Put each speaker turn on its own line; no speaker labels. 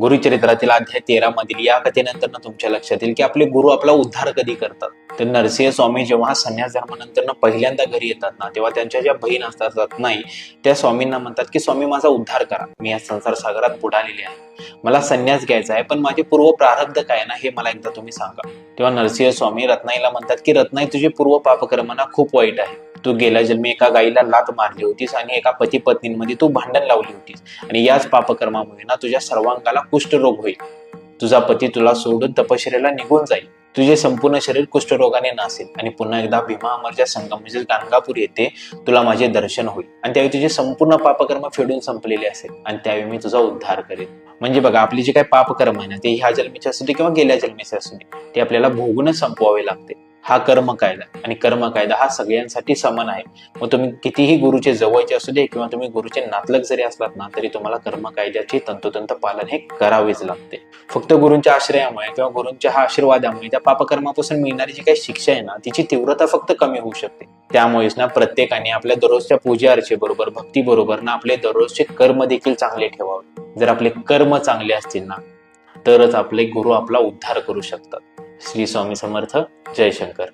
गुरुचरित्रातील अध्याय तेरा मधील या कथेनंतर तुमच्या लक्षात येईल की आपले गुरु आपला उद्धार कधी करतात? तर नरसिंह स्वामी जेव्हा संन्यास धर्मानंतर पहिल्यांदा घरी येतात ना तेव्हा त्यांच्या ज्या बहीण असतात रत्नाई त्या स्वामींना म्हणतात की स्वामी माझा उद्धार करा. मी या संसार सागरात बुडालेले आहे. मला संन्यास घ्यायचा आहे पण माझे पूर्व प्रारब्ध काय आहे ना हे मला एकदा तुम्ही सांगा. तेव्हा नरसिंह स्वामी रत्नाईला म्हणतात की रत्नाई तुझे पूर्व पापकर्म ना खूप वाईट आहे. तू गेल्या जन्मी एका गाईला लात मारली होतीस आणि एका पती पत्नींमध्ये तू भांडण लावली होतीस. आणि याच पापकर्मामुळे ना तुझ्या सर्वांगाला कुष्ठरोग होईल. तुझा पती तुला सोडून तपश्चर्याला निघून जाईल. तुझे संपूर्ण शरीर कुष्ठरोगाने नासेल. आणि पुन्हा एकदा भीमा अमरच्या संगम म्हणजे गाणगापूर येथे तुला माझे दर्शन होईल. आणि त्यावेळी तुझे संपूर्ण पापकर्म फेडून संपलेले असेल. आणि त्यावेळी मी तुझा उद्धार करेन. म्हणजे बघा आपली जे काही पापकर्म आहे ना ते ह्या जन्मीचे असू दे किंवा गेल्या जन्मीचे असू दे ते आपल्याला भोगूनच संपवावे लागते. हा कर्म कायदा आणि कर्म कायदा हा सगळ्यांसाठी समान आहे. मग तुम्ही कितीही गुरुचे जवळचे असू दे किंवा तुम्ही गुरुचे नातलग जरी असलात ना तरी तुम्हाला कर्म कायद्याचे तंतोतंत पालन हे करावेच लागते. फक्त गुरूंच्या आश्रयामुळे किंवा गुरूंच्या हा आशीर्वादामुळे त्या पापकर्मापासून मिळणारी जी काही शिक्षा आहे ना तिची तीव्रता फक्त कमी होऊ शकते. त्यामुळेच ना प्रत्येकाने आपल्या दररोजच्या पूजा अर्चे बरोबर ना आपले दररोजचे कर्म देखील चांगले ठेवावे. जर आपले कर्म चांगले असतील ना तरच आपले गुरु आपला उद्धार करू शकतात. श्री स्वामी समर्थ जयशंकर